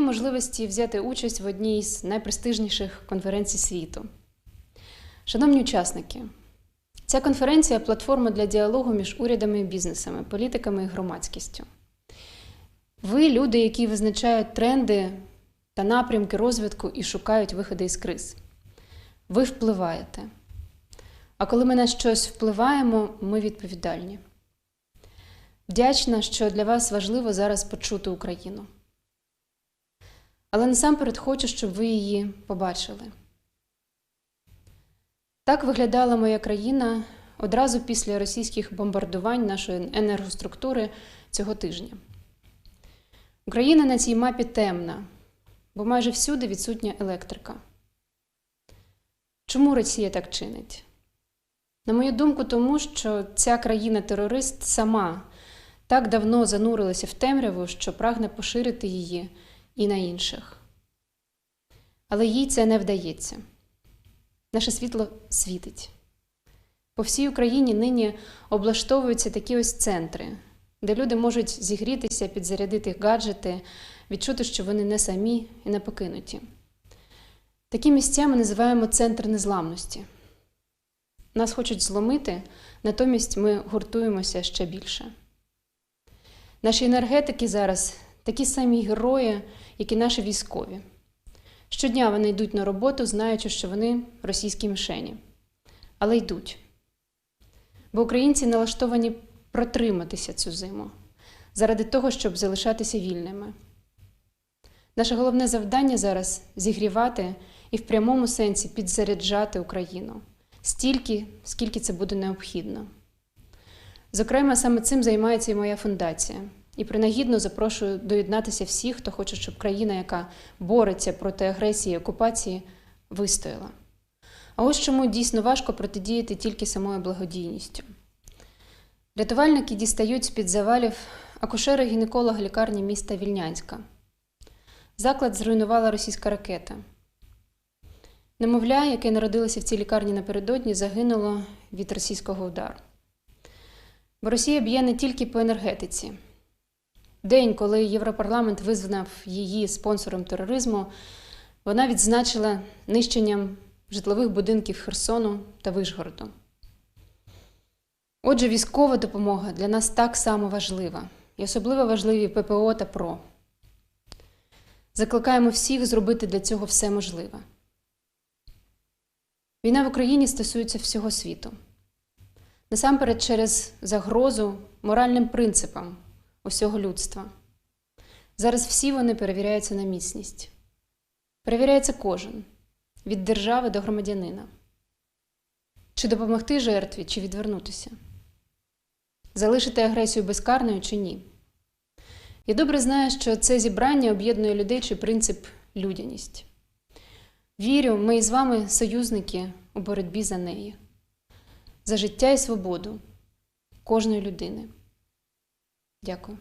можливості взяти участь в одній з найпрестижніших конференцій світу. Шановні учасники, ця конференція платформа для діалогу між урядами і бізнесами, політиками і громадськістю. Ви люди, які визначають тренди та напрямки розвитку і шукають виходи із криз. Ви впливаєте. А коли ми на щось впливаємо, ми відповідальні. Вдячна, що для вас важливо зараз почути Україну. Але насамперед хочу, щоб ви її побачили. Так виглядала моя країна одразу після російських бомбардувань нашої енергоструктури цього тижня. Україна на цій мапі темна, бо майже всюди відсутня електрика. Чому Росія так чинить? На мою думку, тому що ця країна-терорист сама так давно занурилася в темряву, що прагне поширити її і на інших. Але їй це не вдається. Наше світло світить. По всій Україні нині облаштовуються такі ось центри, де люди можуть зігрітися, підзарядити гаджети, відчути, що вони не самі і не покинуті. Такі місця ми називаємо центр незламності. Нас хочуть зломити, натомість ми гуртуємося ще більше. Наші енергетики зараз такі самі герої, як і наші військові. Щодня вони йдуть на роботу, знаючи, що вони російські мішені. Але йдуть. Бо українці налаштовані протриматися цю зиму заради того, щоб залишатися вільними. Наше головне завдання зараз зігрівати і в прямому сенсі підзаряджати Україну стільки, скільки це буде необхідно. Зокрема, саме цим займається і моя фундація. І принагідно запрошую доєднатися всіх, хто хоче, щоб країна, яка бореться проти агресії і окупації, вистояла. А ось чому дійсно важко протидіяти тільки самою благодійністю. Рятувальники дістають з-під завалів акушера гінеколога лікарні міста Вільнянська. Заклад зруйнувала російська ракета. Немовля, яке народилося в цій лікарні напередодні, загинуло від російського удару. Бо Росія б'є не тільки по енергетиці. День, коли Європарламент визнав її спонсором тероризму, вона відзначила нищенням житлових будинків Херсону та Вишгороду. Отже, військова допомога для нас так само важлива, і особливо важливі ППО та ПРО. Закликаємо всіх зробити для цього все можливе. Війна в Україні стосується всього світу. Насамперед, через загрозу моральним принципам усього людства. Зараз всі вони перевіряються на міцність. Перевіряється кожен від держави до громадянина. Чи допомогти жертві, чи відвернутися? Залишити агресію безкарною чи ні? Я добре знаю, що це зібрання об'єднує людей чи принцип людяність. Вірю, ми із вами союзники у боротьбі за неї, за життя і свободу кожної людини. Дякую.